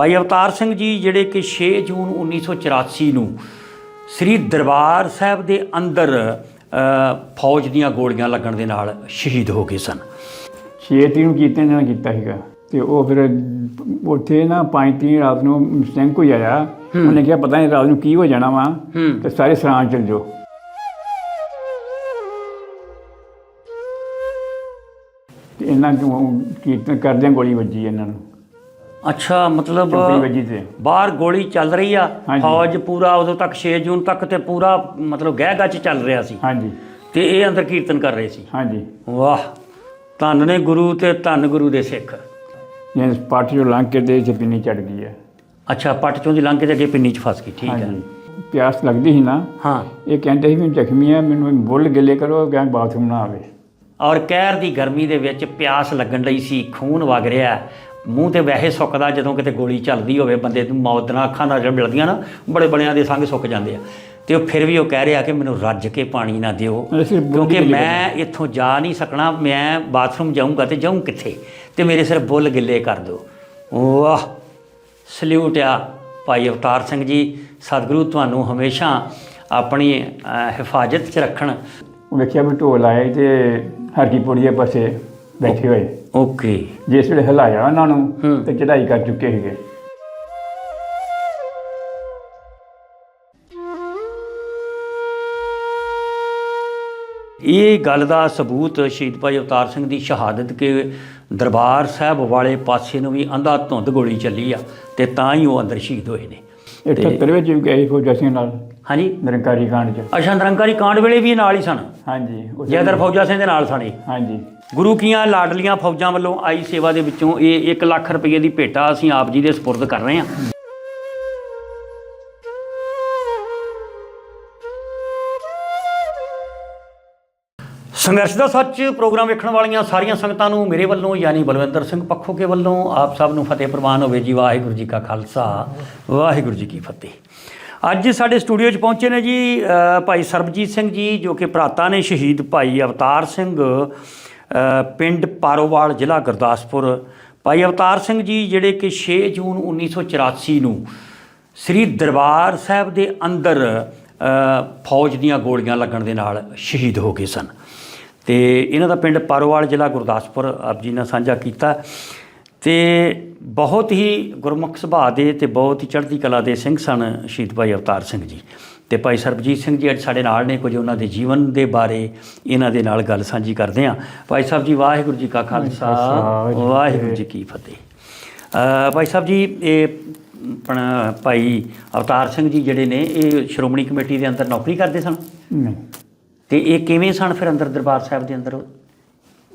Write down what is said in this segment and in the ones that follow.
ਭਾਈ ਅਵਤਾਰ ਸਿੰਘ ਜੀ ਜਿਹੜੇ ਕਿ 6 ਜੂਨ 1984 ਨੂੰ ਸ੍ਰੀ ਦਰਬਾਰ ਸਾਹਿਬ ਦੇ ਅੰਦਰ ਫੌਜ ਦੀਆਂ ਗੋਲੀਆਂ ਲੱਗਣ ਦੇ ਨਾਲ ਸ਼ਹੀਦ ਹੋ ਗਏ ਸਨ। ਛੇ ਤਰੀਕ ਨੂੰ ਇਹਨਾਂ ਨੇ ਕੀਤਾ ਸੀਗਾ। ਤੇ ਉਹ ਫਿਰ ਉੱਥੇ ਨਾ ਪੰਜ ਤਰੀਕ ਰਾਤ ਨੂੰ ਸਿੰਘ ਕੋਈ ਆਇਆ। ਉਹਨੇ ਕਿਹਾ ਪਤਾ ਨਹੀਂ ਰਾਤ ਨੂੰ ਕੀ ਹੋ ਜਾਣਾ ਵਾ। ਤੇ ਸਾਰੇ ਸਰਾਂ ਚੱਲ ਜਾਓ। ਤੇ ਇਹਨਾਂ ਨੂੰ ਕੀਰਤਨ ਕਰਦਿਆਂ ਗੋਲੀ ਵੱਜੀ ਇਹਨਾਂ ਨੂੰ। ਅੱਛਾ ਮਤਲਬ ਚੌਕੀ ਵੱਜੀ ਤੇ। ਬਾਹਰ ਗੋਲੀ ਚੱਲ ਰਹੀ ਆ ਹਾਂਜੀ। ਫੌਜ ਪੂਰਾ ਉਦੋਂ ਤੱਕ 6 ਜੂਨ ਤੱਕ ਤੇ ਪੂਰਾ ਮਤਲਬ ਗਹਿ ਗੱਚ ਚੱਲ ਰਿਹਾ ਸੀ। ਹਾਂਜੀ। ਤੇ ਇਹ ਅੰਦਰ ਕੀਰਤਨ ਕਰ ਰਹੇ ਸੀ। ਹਾਂਜੀ। ਵਾਹ ਧੰਨ ਨੇ ਗੁਰੂ ਤੇ ਧੰਨ ਗੁਰੂ ਦੇ ਸਿੱਖ। ਇਹ ਪਾਠ ਜੋ ਲੰਘ ਕੇ ਦੇ ਚਪਿੰਨੀ ਚੜ ਗਈ ਹੈ। ਅੱਛਾ ਪੱਟ ਚੋਂ ਦੀ ਲੰਘ ਕੇ ਤੇ ਅੱਗੇ ਪਿੰਨੀ ਚ ਫਸ ਗਈ ਠੀਕ ਹੈ। ਹਾਂਜੀ। ਪਿਆਸ ਲੱਗਦੀ ਸੀ ਨਾ। ਹਾਂ। ਇਹ ਕਹਿੰਦੇ ਸੀ ਵੀ ਜ਼ਖਮੀ ਆ ਮੈਨੂੰ ਬੁੱਲ ਗਿੱਲੇ ਕਰੋ ਗੈਂ ਬਾਥਰੂਮ ਨਾ ਆਵੇ। ਔਰ ਕਹਿਰ ਦੀ ਗਰਮੀ ਦੇ ਵਿੱਚ ਪਿਆਸ ਲੱਗਣ ਲਈ ਸੀ ਖੂਨ ਵਗ ਰਿਹਾ। ਮੂੰਹ ਤੇ ਵੈਸੇ ਸੁੱਕਦਾ ਜਦੋਂ ਕਿਤੇ ਗੋਲੀ ਚੱਲਦੀ ਹੋਵੇ ਬੰਦੇ ਨੂੰ ਮੌਤ ਦੀਆਂ ਅੱਖਾਂ ਨਾਲ ਜਦ ਮਿਲਦੀਆਂ ਨਾ ਬੜੇ ਬੜਿਆਂ ਦੇ ਸੰਗ ਸੁੱਕ ਜਾਂਦੇ ਆ। ਤੇ ਉਹ ਫਿਰ ਵੀ ਉਹ ਕਹਿ ਰਿਹਾ ਕਿ ਮੈਨੂੰ ਰੱਜ ਕੇ ਪਾਣੀ ਨਾ ਦਿਓ ਕਿਉਂਕਿ ਮੈਂ ਇੱਥੋਂ ਜਾ ਨਹੀਂ ਸਕਣਾ ਮੈਂ ਬਾਥਰੂਮ ਜਾਊਂਗਾ ਤੇ ਜਾਊਂ ਕਿੱਥੇ? ਤੇ ਮੇਰੇ ਸਿਰ ਬੁੱਲ ਗਿੱਲੇ ਕਰ ਦਿਓ। ਵਾਹ! ਸਲੂਟ ਆ ਭਾਈ ਅਵਤਾਰ ਸਿੰਘ ਜੀ ਸਤਿਗੁਰੂ ਤੁਹਾਨੂੰ ਹਮੇਸ਼ਾ ਆਪਣੀ ਹਿਫਾਜ਼ਤ 'ਚ ਰੱਖਣ। ਵੇਖਿਆ ਵੀ ਢੋਲ ਆਏ ਤੇ ਹਰਕੀ ਪੌੜੀ ਦੇ ਪਾਸੇ ਬੈਠੇ ਹੋਏ। ਓਕੇ। ਜਿਸ ਵੇਲੇ ਹਿਲਾਇਆ ਉਹਨਾਂ। ਨੂੰ ਤੇ ਚੜਾਈ ਕਰ ਚੁੱਕੇ ਸੀਗੇ। ਇਹ ਗੱਲ ਦਾ ਸਬੂਤ ਸ਼ਹੀਦ ਭਾਈ ਅਵਤਾਰ ਸਿੰਘ ਦੀ ਸ਼ਹਾਦਤ ਕੇ ਦਰਬਾਰ ਸਾਹਿਬ ਵਾਲੇ ਪਾਸੇ ਨੂੰ ਵੀ ਅੰਧਾ ਧੁੰਦ ਗੋਲੀ ਚੱਲੀ ਆ ਤੇ ਤਾਂ ਹੀ ਉਹ ਅੰਦਰ ਸ਼ਹੀਦ ਹੋਏ ਨੇ। 78 ਵਿੱਚ ਵੀ ਗਏ ਫੌਜਾ ਸਿੰਘ ਨਾਲ ਹਾਂਜੀ। ਨਿਰੰਕਾਰੀ ਕਾਂਡ ਚ। ਅਸ਼ਾ ਨਿਰੰਕਾਰੀ ਕਾਂਡ ਵੇਲੇ ਵੀ ਇਹ ਨਾਲ ਹੀ ਸਨ? ਹਾਂਜੀ ਉਸ- ਜੈਦਰ ਫੌਜਾ ਸਿੰਘ ਦੇ ਨਾਲ ਸਣੇ ਹਾਂਜੀ। ਗੁਰੂ ਕੀਆਂ ਲਾਡਲੀਆਂ ਫੌਜਾਂ ਵੱਲੋਂ ਆਈ ਸੇਵਾ ਦੇ ਵਿੱਚੋਂ ਇਹ 1 ਲੱਖ ਰੁਪਏ ਦੀ ਭੇਟਾ ਅਸੀਂ ਆਪ ਜੀ ਦੇ ਸਪੁਰਦ ਕਰ ਰਹੇ ਹਾਂ। ਸੰਘਰਸ਼ ਦਾ ਸੱਚ ਪ੍ਰੋਗਰਾਮ ਵੇਖਣ ਵਾਲੀਆਂ ਸਾਰੀਆਂ ਸੰਗਤਾਂ ਨੂੰ ਮੇਰੇ ਵੱਲੋਂ ਯਾਨੀ ਬਲਵਿੰਦਰ ਸਿੰਘ ਪੱਖੋ ਕੇ ਵੱਲੋਂ ਆਪ ਸਭ ਨੂੰ ਫਤਿਹ ਪ੍ਰਵਾਨ ਹੋਵੇ ਜੀ ਵਾਹਿਗੁਰੂ ਜੀ ਕਾ ਖਾਲਸਾ ਵਾਹਿਗੁਰੂ ਜੀ ਕੀ ਫਤਿਹ। ਅੱਜ ਸਾਡੇ ਸਟੂਡੀਓ 'ਚ ਪਹੁੰਚੇ ਨੇ ਜੀ ਭਾਈ ਸਰਬਜੀਤ ਸਿੰਘ ਜੀ, ਜੋ ਕਿ ਭਰਾਤਾ ਨੇ ਸ਼ਹੀਦ ਭਾਈ ਅਵਤਾਰ ਸਿੰਘ ਪਿੰਡ ਪਾਰੋਵਾਲ, ਜ਼ਿਲ੍ਹਾ ਗੁਰਦਾਸਪੁਰ। ਭਾਈ ਅਵਤਾਰ ਸਿੰਘ ਜੀ, ਜਿਹੜੇ ਕਿ 6 ਜੂਨ 1984 ਨੂੰ ਸ੍ਰੀ ਦਰਬਾਰ ਸਾਹਿਬ ਦੇ ਅੰਦਰ ਫੌਜ ਦੀਆਂ ਗੋਲੀਆਂ ਲੱਗਣ ਦੇ ਨਾਲ ਸ਼ਹੀਦ ਹੋ ਗਏ ਸਨ। ਤੇ ਇਹਨਾਂ ਦਾ ਪਿੰਡ ਪਾਰੋਵਾਲ, ਜ਼ਿਲ੍ਹਾ ਗੁਰਦਾਸਪੁਰ, ਆਪ ਜੀ ਨੇ ਸਾਂਝਾ ਕੀਤਾ। ਤੇ ਬਹੁਤ ਹੀ ਗੁਰਮੁਖ ਸੁਭਾਅ ਦੇ ਤੇ ਬਹੁਤ ਹੀ ਚੜ੍ਹਦੀ ਕਲਾ ਦੇ ਸਿੰਘ ਸਨ ਸ਼ਹੀਦ ਭਾਈ ਅਵਤਾਰ ਸਿੰਘ ਜੀ। ਤੇ ਭਾਈ ਸਰਬਜੀਤ ਸਿੰਘ ਜੀ ਅੱਜ ਸਾਡੇ ਨਾਲ ਨੇ ਕੁਝ ਉਹਨਾਂ ਦੇ ਜੀਵਨ ਦੇ ਬਾਰੇ ਇਹਨਾਂ ਦੇ ਨਾਲ ਗੱਲ ਸਾਂਝੀ ਕਰਦੇ ਹਾਂ। ਭਾਈ ਸਾਹਿਬ ਜੀ ਵਾਹਿਗੁਰੂ ਜੀ ਕਾ ਖਾਲਸਾ। ਵਾਹਿਗੁਰੂ ਜੀ ਕੀ ਫਤਿਹ। ਭਾਈ ਸਾਹਿਬ ਜੀ ਇਹ ਆਪਣਾ ਭਾਈ ਅਵਤਾਰ ਸਿੰਘ ਜੀ ਜਿਹੜੇ ਨੇ ਇਹ ਸ਼੍ਰੋਮਣੀ ਕਮੇਟੀ ਦੇ ਅੰਦਰ ਨੌਕਰੀ ਕਰਦੇ ਸਨ? ਨਹੀਂ। ਤੇ ਇਹ ਕਿਵੇਂ ਸਨ ਫਿਰ ਅੰਦਰ ਦਰਬਾਰ ਸਾਹਿਬ ਦੇ ਅੰਦਰ?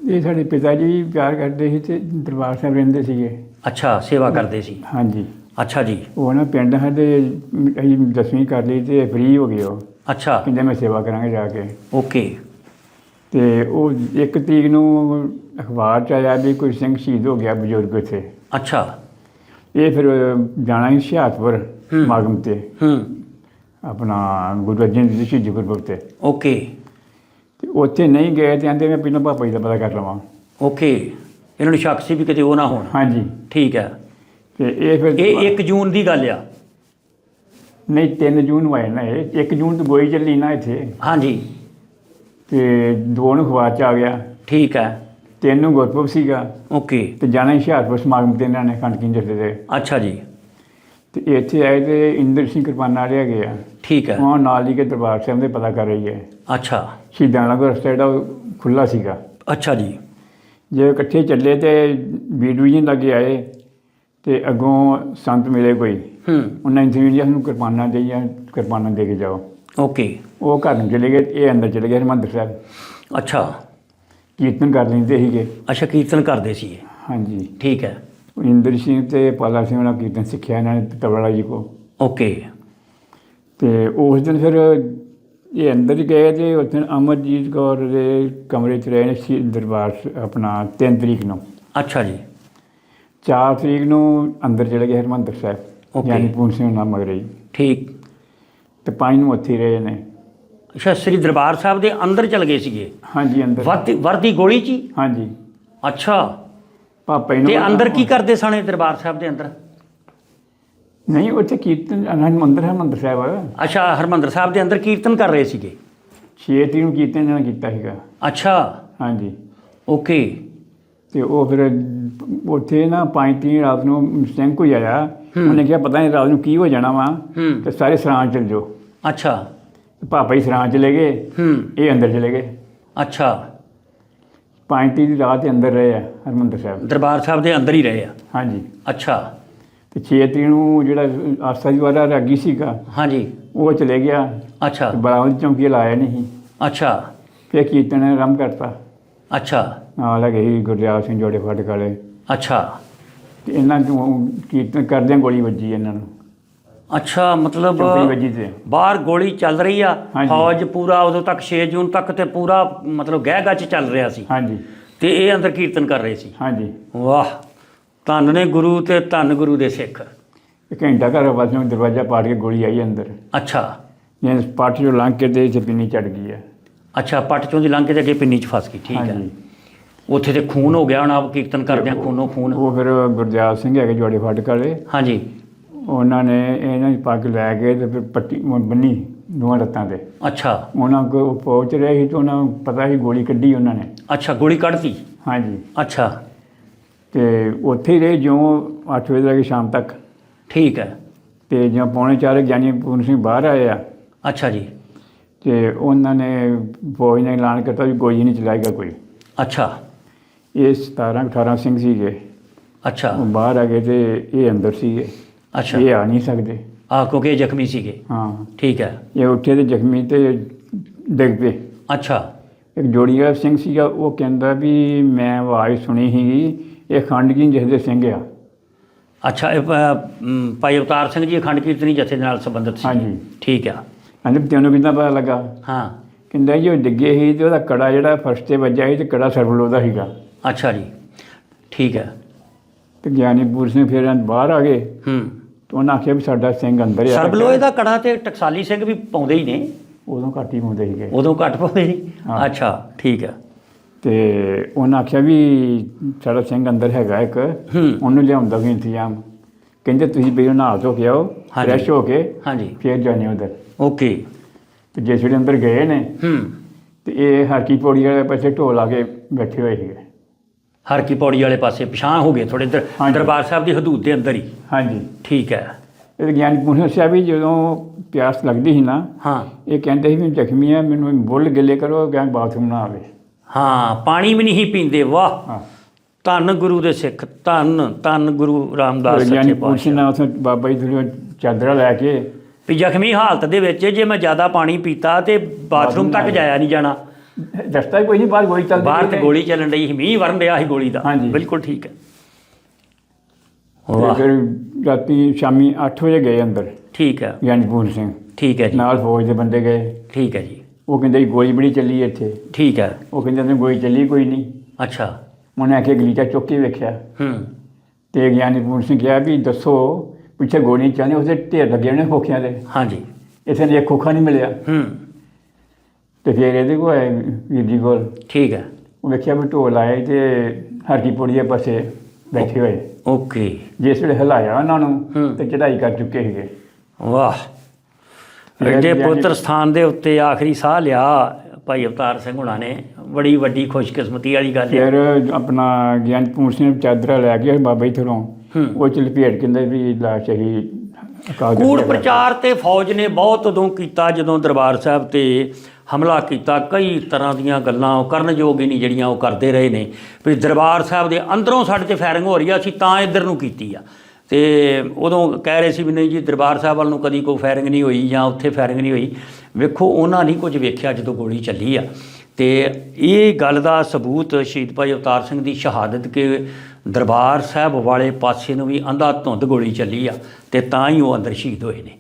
ਇਹ ਸਾਡੇ ਪਿਤਾ ਜੀ ਪਿਆਰ ਕਰਦੇ ਸੀ ਤੇ ਦਰਬਾਰ ਸਾਹਿਬ ਰਹਿੰਦੇ ਸੀਗੇ। ਅੱਛਾ ਸੇਵਾ ਕਰਦੇ ਸੀ। ਹਾਂਜੀ। ਅੱਛਾ ਜੀ। ਉਹ ਨਾ ਪਿੰਡ ਸਾਡੇ ਅਸੀਂ ਦਸਵੀਂ ਕਰ ਲਈ ਤੇ ਫ੍ਰੀ ਹੋ ਗਏ ਉਹ। ਅੱਛਾ। ਕਹਿੰਦੇ ਮੈਂ ਸੇਵਾ ਕਰਾਂਗੇ ਜਾ ਕੇ। ਓਕੇ। ਤੇ ਉਹ ਇੱਕ ਤਰੀਕ ਨੂੰ ਅਖਬਾਰ ਚ ਆਇਆ ਵੀ ਕੋਈ ਸਿੰਘ ਸ਼ਹੀਦ ਹੋ ਗਿਆ ਬਜ਼ੁਰਗ ਇੱਥੇ ਅੱਛਾ। ਇਹ ਫਿਰ ਜਾਣਾ ਸੀ ਹੁਸ਼ਿਆਰਪੁਰ ਹੂੰ। ਸਮਾਗਮ ਤੇ। ਹੂੰ। ਆਪਣਾ ਗੁਰੂ ਅਰਜਨ ਦੇਵ ਜੀ ਸ਼ਹੀਦੀ ਗੁਰਪੁਰਬ ਤੇ। ਓਕੇ। ਤੇ ਉੱਥੇ ਨਹੀਂ ਗਏ ਤੇ ਆਂਦੇ ਮੈਂ ਪਹਿਲਾਂ ਪਾਪਾ ਜੀ ਦਾ ਪਤਾ ਕਰ ਲਵਾਂ। ਓਕੇ। ਇਹਨਾਂ ਨੂੰ ਸ਼ੱਕ ਸੀ ਵੀ ਕਿਤੇ ਉਹ ਨਾ ਹੋਣ। ਹਾਂਜੀ। ਠੀਕ ਹੈ। ਤੇ ਇਹ ਫਿਰ ਇਹ 1 ਜੂਨ ਦੀ ਗੱਲ ਆ। ਨਹੀਂ 3 ਜੂਨ ਨੂੰ ਆਏ ਨਾ ਇਹ। 1 ਜੂਨ ਤੋਂ ਗੋਈ ਚੱਲੀ ਨਾ ਇੱਥੇ। ਹਾਂਜੀ। ਤੇ ਦੋ ਨੂੰ ਅਖਬਾਰ ਚ ਆ ਗਿਆ। ਠੀਕ ਹੈ। ਤਿੰਨ ਨੂੰ ਗੁਰਪੁਰਬ ਸੀਗਾ। ਓਕੇ। ਤੇ ਜਾਣਾ ਸੀ ਹੁਸ਼ਿਆਰਪੁਰ ਸਮਾਗਮ ਤੇ ਇਹਨਾਂ ਨੇ ਖੰਡ ਕੀ ਜਥੇ ਤੇ ਅੱਛਾ ਜੀ। ਤੇ ਇੱਥੇ ਆਏ ਤੇ ਇੰਦਰ ਸਿੰਘ ਕਿਰਪਾਨਾ ਲਿਆ ਗਿਆ ਠੀਕ ਹੈ। ਉਹ ਨਾਲ ਹੀ ਕੇ ਦਰਬਾਰ ਸਾਹਿਬ ਦੇ ਪਤਾ ਕਰ ਰਹੀ ਹੈ ਅੱਛਾ। ਸ਼ਹੀਦਾਂ ਵਾਲਾ ਕੋ ਰਸਤਾ ਜਿਹੜਾ ਖੁੱਲਾ ਸੀਗਾ। ਅੱਛਾ ਜੀ। ਜੇ ਇਕੱਠੇ ਚੱਲੇ ਤੇ ਬੀਡੂ ਜੀ ਲੱਗੇ ਆਏ ਤੇ ਅੱਗੋਂ ਸੰਤ ਮਿਲੇ ਕੋਈ ਹੂੰ। ਉਹਨਾਂ ਜੀ ਸਾਨੂੰ ਕਿਰਪਾਨਾਂ ਦੇਈਆਂ ਕਿਰਪਾਨਾਂ ਦੇ ਕੇ ਜਾਓ। ਓਕੇ। ਉਹ ਘਰ ਨੂੰ ਚਲੇ ਗਏ ਇਹ ਅੰਦਰ ਚਲੇ ਗਏ ਹਰਿਮੰਦਰ ਸਾਹਿਬ। ਅੱਛਾ। ਕੀਰਤਨ ਕਰ ਲੈਂਦੇ ਸੀਗੇ। ਅੱਛਾ ਕੀਰਤਨ ਕਰਦੇ ਸੀ ਇਹ। ਹਾਂਜੀ। ਠੀਕ ਹੈ। ਇੰਦਰ ਸਿੰਘ ਤੇ ਪਾਲਾ ਸਿੰਘ ਨਾਲ ਕੀਰਤਨ ਸਿੱਖਿਆ ਇਹਨਾਂ ਨੇ ਤਬਲਾ ਜੀ ਕੋ। ਓਕੇ। ਤੇ ਉਸ ਦਿਨ ਫਿਰ ਇਹ ਅੰਦਰ ਗਏ ਤੇ ਉਸ ਦਿਨ ਅਮਰਜੀਤ ਕੌਰ ਦੇ ਕਮਰੇ 'ਚ ਰਹੇ ਨੇ ਸ਼੍ਰੀ ਦਰਬਾਰ ਆਪਣਾ 3 ਤਰੀਕ ਨੂੰ। ਅੱਛਾ ਜੀ। 4 ਤਰੀਕ ਨੂੰ ਅੰਦਰ ਚਲੇ ਗਏ ਹਰਿਮੰਦਰ ਸਾਹਿਬ. ਯਾਨੀ ਪੂਰਨ ਸਿੰਘ ਨਾਮ ਮਗਰਈ ਠੀਕ। ਤੇ ਪੰਜ ਨੂੰ ਉੱਥੇ ਰਹੇ ਨੇ। ਅੱਛਾ ਸ੍ਰੀ ਦਰਬਾਰ ਸਾਹਿਬ ਦੇ ਅੰਦਰ ਚਲ ਗਏ ਸੀਗੇ? ਹਾਂਜੀ ਅੰਦਰ। ਵਰਦੀ ਗੋਲੀ ਚ ਹੀ? ਹਾਂਜੀ। ਅੱਛਾ। ਪਾਪਾ ਜੀ ਨੂੰ ਤੇ ਅੰਦਰ ਕੀ ਕਰਦੇ ਇਹ ਦਰਬਾਰ ਸਾਹਿਬ ਦੇ ਅੰਦਰ? ਨਹੀਂ ਉੱਥੇ ਕੀਰਤਨ ਆਨੰਦ ਮੰਦਰ ਹੈ ਮੰਦਰ ਸਾਹਿਬ। ਅੱਛਾ ਹਰਮੰਦਰ ਸਾਹਿਬ ਦੇ ਅੰਦਰ ਕੀਰਤਨ ਕਰ ਰਹੇ ਸੀਗੇ? 6 ਤਰੀਕ ਨੂੰ ਕੀਰਤਨ ਨੇ ਕੀਤਾ ਸੀਗਾ। ਅੱਛਾ। ਹਾਂਜੀ। ਓਕੇ। ਤੇ ਉਹ ਫਿਰ ਉੱਥੇ ਨਾ ਪੰਜ ਤੀਨ ਰਾਤ ਨੂੰ ਸਿੰਘ ਕੋਈ ਆਇਆ ਉਹਨੇ ਕਿਹਾ ਪਤਾ ਨਹੀਂ ਰਾਤ ਨੂੰ ਕੀ ਹੋ ਜਾਣਾ ਵਾ। ਹੂੰ। ਤੇ ਸਾਰੇ ਸਰਾਂ ਚਲ ਜਾਓ। ਅੱਛਾ। ਪਾਪਾ ਹੀ ਸਰਾਂ ਚਲੇ ਗਏ। ਹੂੰ। ਇਹ ਅੰਦਰ ਚਲੇ ਗਏ। ਅੱਛਾ। ਤੀਨ ਦੀ ਰਾਤ ਦੇ ਅੰਦਰ ਰਹੇ ਆ ਹਰਮੰਦਰ ਸਾਹਿਬ। ਦਰਬਾਰ ਸਾਹਿਬ ਦੇ ਅੰਦਰ ਹੀ ਰਹੇ ਆ? ਹਾਂਜੀ। ਅੱਛਾ। ਤੇ 6 ਤਰੀਕ ਨੂੰ ਜਿਹੜਾ ਆਸਾ ਜੀ ਵਾਲਾ ਰਾਗੀ ਸੀਗਾ ਹਾਂਜੀ। ਉਹ ਚਲੇ ਗਿਆ। ਅੱਛਾ। ਉਹਦੀ ਚੌਂਕੀ ਲਾਇਆ ਨਹੀਂ। ਅੱਛਾ। ਫਿਰ ਕੀਰਤਨ ਆਰੰਭ ਕਰਤਾ। ਅੱਛਾ। ਨਾਲ ਸੀ ਗੁਰਦਿਆਲ ਸਿੰਘ ਜੋੜੇ ਫਾਟਕ ਵਾਲੇ। ਅੱਛਾ। ਤੇ ਇਹਨਾਂ ਨੂੰ ਕੀਰਤਨ ਕਰਦਿਆਂ ਗੋਲੀ ਵੱਜੀ ਇਹਨਾਂ ਨੂੰ। ਅੱਛਾ ਮਤਲਬ ਚੌਂਕੀ ਵੱਜੀ ਤੇ। ਬਾਹਰ ਗੋਲੀ ਚੱਲ ਰਹੀ ਆ ਹਾਂਜੀ। ਫੌਜ ਪੂਰਾ ਉਦੋਂ ਤੱਕ 6 ਜੂਨ ਤੱਕ ਤੇ ਪੂਰਾ ਮਤਲਬ ਗਹਿ ਗੱਚ ਚੱਲ ਰਿਹਾ ਸੀ। ਹਾਂਜੀ। ਤੇ ਇਹ ਅੰਦਰ ਕੀਰਤਨ ਕਰ ਰਹੇ ਸੀ। ਹਾਂਜੀ। ਵਾਹ ਧੰਨ ਨੇ ਗੁਰੂ ਤੇ ਧੰਨ ਗੁਰੂ ਦੇ ਸਿੱਖ। ਇੱਕ ਘੰਟਾ ਘਰ ਵਾਸੀਆਂ ਨੂੰ ਦਰਵਾਜ਼ਾ ਪਾੜ ਕੇ ਗੋਲੀ ਆਈ ਅੰਦਰ। ਅੱਛਾ। ਜੇ ਪਾਠ ਜੋ ਲੰਘ ਕੇ ਤੇ ਜ਼ਮੀਨੀ ਚੜ ਗਈ ਹੈ ਅੱਛਾ ਪੱਟ ਚੋਂ ਦੀ ਲੰਘ ਕੇ ਤੇ ਅੱਗੇ ਪਿੰਨੀ ਚ ਫਸ ਗਈ ਠੀਕ ਹੈ ਹਾਂਜੀ। ਉੱਥੇ ਤੇ ਖੂਨ ਹੋ ਗਿਆ ਹੁਣ ਆਪ ਕੀਰਤਨ ਕਰਦਿਆਂ ਖੂਨੋਂ ਖੂਨ। ਉਹ ਫਿਰ ਗੁਰਦਿਆਲ ਸਿੰਘ ਹੈਗੇ ਜੋੜੇ ਫਾਟਕ ਵਾਲੇ। ਹਾਂਜੀ। ਉਹਨਾਂ ਨੇ ਇਹਨਾਂ ਦੀ ਪੱਗ ਲੈ ਕੇ ਤੇ ਫਿਰ ਪੱਟੀ ਬੰਨੀ ਦੋਵਾਂ ਰੱਤਾਂ ਤੇ। ਅੱਛਾ। ਉਹਨਾਂ ਕੋ ਪਹੁੰਚ ਰਹੇ ਸੀ ਤੇ ਉਹਨਾਂ ਨੂੰ ਪਤਾ ਸੀ ਗੋਲੀ ਕੱਢੀ ਉਹਨਾਂ ਨੇ। ਅੱਛਾ ਗੋਲੀ ਕੱਢਤੀ? ਹਾਂਜੀ। ਅੱਛਾ। ਤੇ ਉੱਥੇ ਹੀ ਰਹੇ ਜਿਉਂ 8 ਵਜੇ ਤੱਕ ਸ਼ਾਮ ਤੱਕ। ਠੀਕ ਹੈ। ਤੇ ਜਿਉਂ ਪੌਣੇ ਚਾਰ ਗਿਆਨੀ ਪੂਰਨ ਸਿੰਘ ਬਾਹਰ ਆਏ ਆ। ਅੱਛਾ ਜੀ। ਤੇ ਉਹਨਾਂ ਨੇ ਫੌਜ ਨੇ ਐਲਾਨ ਕਰਤਾ ਵੀ ਗੋਲੀ ਨਹੀਂ ਚਲਾਏਗਾ ਕੋਈ। ਅੱਛਾ। ਇਹ 17 18 ਸਿੰਘ ਸੀਗੇ। ਅੱਛਾ। ਉਹ ਬਾਹਰ ਆ ਗਏ ਤੇ ਇਹ ਅੰਦਰ ਸੀਗੇ। ਅੱਛਾ। ਇਹ ਆ ਨਹੀਂ ਸਕਦੇ। ਆ ਕਿਉਂਕਿ ਇਹ ਜ਼ਖਮੀ ਸੀਗੇ। ਹਾਂ। ਠੀਕ ਹੈ। ਇਹ ਉੱਠੇ ਤੇ ਜ਼ਖਮੀ ਤੇ ਡਿੱਗ ਪਏ। ਅੱਛਾ। ਇੱਕ ਜੋੜੀਆ ਸਿੰਘ ਸੀਗਾ ਉਹ ਕਹਿੰਦਾ ਵੀ ਮੈਂ ਆਵਾਜ਼ ਸੁਣੀ ਸੀ ਇਹ ਖੰਡ ਕੀ ਜਿਸ ਦੇ ਸਿੰਘ ਆ। ਅੱਛਾ ਇਹ ਪ- ਮ, ਭਾਈ ਅਵਤਾਰ ਸਿੰਘ ਜੀ ਅਖੰਡ ਕੀਰਤਨੀ ਜਥੇ ਦੇ ਨਾਲ ਸੰਬੰਧਿਤ ਸੀ। ਹਾਂਜੀ। ਠੀਕ ਆ। ਕਹਿੰਦੇ ਤੈਨੂੰ ਕਿੱਦਾਂ ਪਤਾ ਲੱਗਾ? ਹਾਂ। ਕਹਿੰਦਾ ਜੀ ਉਹ ਡਿੱਗੇ ਸੀ ਤੇ ਉਹਦਾ ਕੜਾ ਜਿਹੜਾ ਫਰਸ਼ ਤੇ ਵੱਜਾ ਸੀ ਤੇ ਕੜਾ ਸਰਬਲੋ ਦਾ ਸੀਗਾ। ਅੱਛਾ ਜੀ। ਠੀਕ ਹੈ। ਤੇ ਗਿਆਨੀਪੁਰ ਸਿੰਘ ਫਿਰ ਬਾਹਰ ਆ ਗਏ। ਹੂੰ। ਤੇ ਉਹਨਾਂ ਆਖਿਆ ਵੀ ਸਾਡਾ ਸਿੰਘ ਅੰਦਰ ਆ ਸਰਬਲੋਏ ਦਾ ਕੜਾ ਤੇ ਟਕਸਾਲੀ ਸਿੰਘ ਵੀ ਪਾਉਂਦੇ ਹੀ ਨੇ? ਉਦੋਂ ਘੱਟ ਹੀ ਪਾਉਂਦੇ ਸੀਗੇ। ਉਦੋਂ ਘੱਟ ਪਾਉਂਦੇ ਸੀ? ਹਾਂ। ਅੱਛਾ ਠੀਕ ਹੈ ਤੇ ਉਹਨਾਂ ਆਖਿਆ ਵੀ ਸਾਡਾ ਸਿੰਘ ਅੰਦਰ ਹੈਗਾ ਇੱਕ ਹੂੰ। ਉਹਨੂੰ ਲਿਆਉਂਦਾ ਵੀ ਇੰਤਜ਼ਾਮ। ਕਹਿੰਦੇ ਤੁਸੀਂ ਪਹਿਲਾਂ ਨਹਾ ਧੋ ਕੇ ਆਓ ਹਾਂਜੀ। ਫਰੈਸ਼ ਹੋ ਕੇ ਹਾਂਜੀ। ਫਿਰ ਜਾਣੇ ਉਧਰ। ਓਕੇ। ਤੇ ਜੇ ਜਿਹੜੇ ਅੰਦਰ ਗਏ ਨੇ ਹੂੰ। ਤੇ ਇਹ ਹਰਕੀ ਪੌੜੀ ਵਾਲੇ ਪਾਸੇ ਢੋਲ ਲਾ ਕੇ ਬੈਠੇ ਹੋਏ ਸੀਗੇ। ਹਰ ਕੀ ਪੌੜੀ ਵਾਲੇ ਪਾਸੇ ਪਛਾਂ ਹੋ ਗਏ ਥੋੜੇ। ਦਰਬਾਰ ਸਾਹਿਬ ਦੀ ਹਦੂਦ ਦੇ ਅੰਦਰ ਹੀ। ਹਾਂਜੀ। ਠੀਕ ਹੈ। ਇਹ ਗਿਆਨੀ ਪੁੰਨ ਦੱਸਿਆ ਵੀ ਜਦੋਂ ਪਿਆਸ ਲੱਗਦੀ ਸੀ ਨਾ ਹਾਂ। ਇਹ ਕਹਿੰਦੇ ਸੀ ਵੀ ਜ਼ਖਮੀ ਆ ਮੈਨੂੰ ਬੁੱਲ ਗਿੱਲੇ ਕਰੋ ਗੈਂ ਬਾਥਰੂਮ ਨਾ ਆਵੇ। ਹਾਂ ਪਾਣੀ ਵੀ ਨਹੀਂ ਪੀਂਦੇ ਵਾਹ। ਧੰਨ ਗੁਰੂ ਦੇ ਸਿੱਖ ਧੰਨ ਧੰਨ ਗੁਰੂ ਰਾਮਦਾਸ ਗਿਆਨੀ ਸੱਚੇ ਪਾਤਸ਼ਾਹ। ਨਾਲ ਉੱਥੇ ਬਾਬਾ ਜੀ ਥੋੜੀ ਚਾਦਰਾਂ ਲੈ ਕੇ। ਵੀ ਜ਼ਖਮੀ ਹਾਲਤ ਦੇ ਵਿੱਚ ਜੇ ਮੈਂ ਜ਼ਿਆਦਾ ਪਾਣੀ ਪੀਤਾ ਤੇ ਬਾਥਰੂਮ ਤੱਕ ਜਾਇਆ ਨਹੀਂ ਜਾਣਾ। ਹੀ ਕੋਈ ਨਹੀਂ ਬਾਹਰ ਗੋਲੀ ਚੱਲਦੀ ਬਾਹਰ ਰਹੀ ਤੇ। ਗੋਲੀ ਚੱਲਣ ਡਈ ਸੀ ਮੀਂਹ ਵਰਨ ਰਿਹਾ ਸੀ ਗੋਲੀ ਦਾ। ਬਿਲਕੁਲ ਠੀਕ ਹੈ। ਵਾਹ। ਫਿਰ ਰਾਤੀ ਸ਼ਾਮੀ 8 ਵਜੇ ਗਏ ਅੰਦਰ। ਠੀਕ ਹੈ। ਪੂਰਨ ਸਿੰਘ। ਠੀਕ ਹੈ ਜੀ। ਨਾਲ ਫੌਜ ਦੇ ਬੰਦੇ ਗਏ। ਠੀਕ ਹੈ ਜੀ। ਉਹ ਕਹਿੰਦੇ ਗੋਲੀ ਬੜੀ ਚੱਲੀ ਇੱਥੇ। ਠੀਕ ਹੈ। ਉਹ ਕਹਿੰਦੇ ਨੇ ਗੋਲੀ ਚੱਲੀ ਕੋਈ ਨਹੀਂ। ਅੱਛਾ। ਉਹਨੇ ਆਖਿਆ ਗਲੀਚਾ ਚੁੱਕ ਕੇ ਵੇਖਿਆ। ਹੂੰ। ਤੇ ਗਿਆਨੀ ਪੂਰਨ ਸਿੰਘ ਕਿਹਾ ਵੀ ਦੱਸੋ ਪਿੱਛੇ ਗੋਲੀ ਚੱਲਣੀ ਉਹਦੇ ਢੇਰ ਲੱਗੇ ਨੇ ਖੋਖਿਆਂ ਦੇ। ਹਾਂਜੀ। ਇਸੇ ਨੇ ਖੋਖਾ ਨਹੀਂ ਮਿਲਿਆ। ਹੂੰ। ਤੇ ਫਿਰ ਇਹਦੇ ਕੋਲ ਆਏ ਵੀਰ ਜੀ ਕੋਲ। ਠੀਕ ਹੈ ਉਹ ਵੇਖਿਆ ਵੀ ਢੋਲ ਆਏ ਤੇ ਹਰਕੀ ਪੌੜੀ ਦੇ ਪਾਸੇ ਬੈਠੇ ਹੋਏ। ਓਕੇ। ਜਿਸ ਵੇਲੇ ਹਿਲਾਇਆ ਉਹਨਾਂ। ਨੂੰ ਤੇ ਚੜਾਈ ਕਰ ਚੁੱਕੇ ਸੀਗੇ। ਵਾਹ। ਗਿਆਨੀ- ਪੁੱਤਰ ਸਥਾਨ ਦੇ ਉੱਤੇ ਆਖਰੀ ਸਾਹ ਲਿਆ ਭਾਈ ਅਵਤਾਰ ਸਿੰਘ ਹੁਣਾਂ ਨੇ। ਬੜੀ ਵੱਡੀ ਖੁਸ਼ਕਿਸਮਤੀ ਵਾਲੀ ਗੱਲ ਹੈ। ਫਿਰ ਆਪਣਾ ਗਿਆਨ ਪੂਰ ਸਿੰਘ ਚਾਦਰਾ ਲੈ ਕੇ ਬਾਬਾ ਜੀ ਹੂੰ। ਉਹ ਚ ਲਪੇਟ ਕਹਿੰਦੇ ਵੀ ਲਾਸ਼ ਹੀ ਕੂੜ ਪ੍ਰਚਾਰ ਤੇ ਫੌਜ ਨੇ ਬਹੁਤ ਉਦੋਂ ਕੀਤਾ ਜਦੋਂ ਦਰਬਾਰ ਸਾਹਿਬ ਤੇ ਹਮਲਾ ਕੀਤਾ। ਕਈ ਤਰ੍ਹਾਂ ਦੀਆਂ ਗੱਲਾਂ ਉਹ ਕਰਨਯੋਗ ਹੀ ਨਹੀਂ ਜਿਹੜੀਆਂ ਉਹ ਕਰਦੇ ਰਹੇ ਨੇ। ਵੀ ਦਰਬਾਰ ਸਾਹਿਬ ਦੇ ਅੰਦਰੋਂ ਸਾਡੇ ਤੇ ਫਾਇਰਿੰਗ ਹੋ ਰਹੀ ਆ, ਅਸੀਂ ਤਾਂ ਇੱਧਰ ਨੂੰ ਕੀਤੀ ਆ। ਤੇ ਉਦੋਂ ਕਹਿ ਰਹੇ ਸੀ ਵੀ ਨਹੀਂ ਜੀ, ਦਰਬਾਰ ਸਾਹਿਬ ਵੱਲ ਨੂੰ ਕਦੀ ਕੋਈ ਫਾਇਰਿੰਗ ਨਹੀਂ ਹੋਈ ਜਾਂ ਉੱਥੇ ਫਾਇਰਿੰਗ ਨਹੀਂ ਹੋਈ। ਵੇਖੋ, ਉਹਨਾਂ ਨਹੀਂ ਕੁਝ ਵੇਖਿਆ ਜਦੋਂ ਗੋਲੀ ਚੱਲੀ ਆ। ਤੇ ਇਹ ਗੱਲ ਦਾ ਸਬੂਤ ਸ਼ਹੀਦ ਭਾਈ ਅਵਤਾਰ ਸਿੰਘ ਦੀ ਸ਼ਹਾਦਤ ਕਿ ਦਰਬਾਰ ਸਾਹਿਬ ਵਾਲੇ ਪਾਸੇ ਨੂੰ ਵੀ ਅੰਧਾ ਧੁੰਦ ਗੋਲੀ ਚੱਲੀ ਆ ਤੇ ਤਾਂ ਹੀ ਉਹ ਅੰਦਰ ਸ਼ਹੀਦ ਹੋਏ ਨੇ।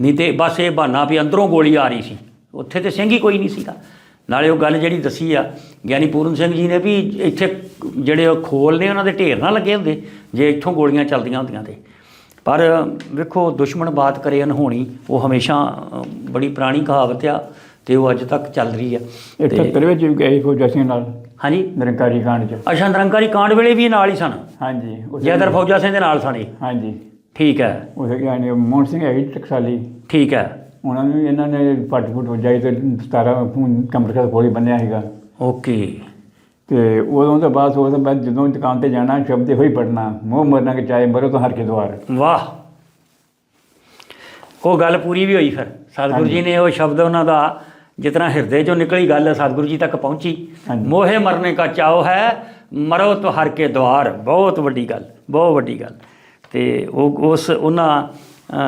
ਨਹੀਂ ਤੇ ਬਸ ਇਹ ਬਹਾਨਾ ਵੀ ਅੰਦਰੋਂ ਗੋਲੀ ਆ ਰਹੀ ਸੀ। ਉੱਥੇ ਤੇ ਸਿੰਘ ਹੀ ਕੋਈ ਨਹੀਂ ਸੀਗਾ। ਨਾਲੇ ਉਹ ਗੱਲ ਜਿਹੜੀ ਦੱਸੀ ਆ ਗਿਆਨੀ ਪੂਰਨ ਸਿੰਘ ਜੀ ਨੇ ਵੀ ਇੱਥੇ ਜਿਹੜੇ ਉਹ ਖੋਲ ਨੇ ਉਹਨਾਂ ਦੇ ਢੇਰ ਨਾ ਲੱਗੇ ਹੁੰਦੇ ਜੇ ਇੱਥੋਂ ਗੋਲੀਆਂ ਚੱਲਦੀਆਂ ਹੁੰਦੀਆਂ ਤੇ। ਪਰ ਵੇਖੋ ਦੁਸ਼ਮਣ ਬਾਤ ਕਰੇ ਅਨਹੋਣੀ ਉਹ ਹਮੇਸ਼ਾ ਬੜੀ ਪੁਰਾਣੀ ਕਹਾਵਤ ਆ ਤੇ ਉਹ ਅੱਜ ਤੱਕ ਚੱਲ ਰਹੀ ਆ। ਇਹ 78 ਵਿੱਚ ਵੀ ਗਏ ਫੌਜਾ ਸਿੰਘ ਨਾਲ ਹਾਂਜੀ? ਨਿਰੰਕਾਰੀ ਕਾਂਡ ਚ। ਅਸ਼ਾ ਨਿਰੰਕਾਰੀ ਕਾਂਡ ਵੇਲੇ ਵੀ ਇਹ ਨਾਲ ਹੀ ਸਨ। ਹਾਂਜੀ ਜੈਦਰ ਫੌਜਾ ਸਿੰਘ ਦੇ ਨਾਲ ਸਨ ਹਾਂਜੀ। ਠੀਕ ਹੈ। ਉਹਦੇ ਗਿਆ ਨੇ ਮੋਹਨ ਸਿੰਘ ਹੈਗੀ ਟਕਸਾਲੀ। ਠੀਕ ਹੈ। ਉਹਨਾਂ ਨੂੰ ਇਹਨਾਂ ਨੇ ਪੱਟ ਪੁੱਟ ਵਜਾਈ ਤੇ 17 ਫੋਨ ਕਮਰ ਦਾ ਕੋਲੀ ਬੰਨਿਆ ਸੀਗਾ। ਓਕੇ। ਤੇ ਉਦੋਂ ਤੋਂ ਬਾਅਦ ਉਹ ਤੋਂ ਬਾਅਦ ਜਦੋਂ ਦੁਕਾਨ ਤੇ ਜਾਣਾ ਸ਼ਬਦ ਇਹੋ ਹੀ ਪੜਨਾ ਮੋਹ ਮਰਨਾ ਕਿ ਚਾਹੇ ਮਰੋ ਤਾਂ ਹਰ ਕੇ ਦੁਆਰ। ਵਾਹ। ਉਹ ਗੱਲ ਪੂਰੀ ਵੀ ਹੋਈ ਫਿਰ। ਸਤਿਗੁਰੂ ਜੀ ਨੇ ਉਹ ਸ਼ਬਦ ਉਹਨਾਂ ਦਾ ਜਿਤਨਾ ਹਿਰਦੇ ਚੋਂ ਨਿਕਲੀ ਗੱਲ ਸਤਿਗੁਰੂ ਜੀ ਤੱਕ ਪਹੁੰਚੀ। ਮੋਹੇ ਮਰਨੇ ਕਾ ਚਾਓ ਹੈ ਮਰੋ ਤਾਂ ਹਰ ਕੇ ਦਵਾਰ ਬਹੁਤ ਵੱਡੀ ਗੱਲ ਬਹੁਤ ਵੱਡੀ ਗੱਲ। ਤੇ ਉਹ ਉਸ ਉਹਨਾਂ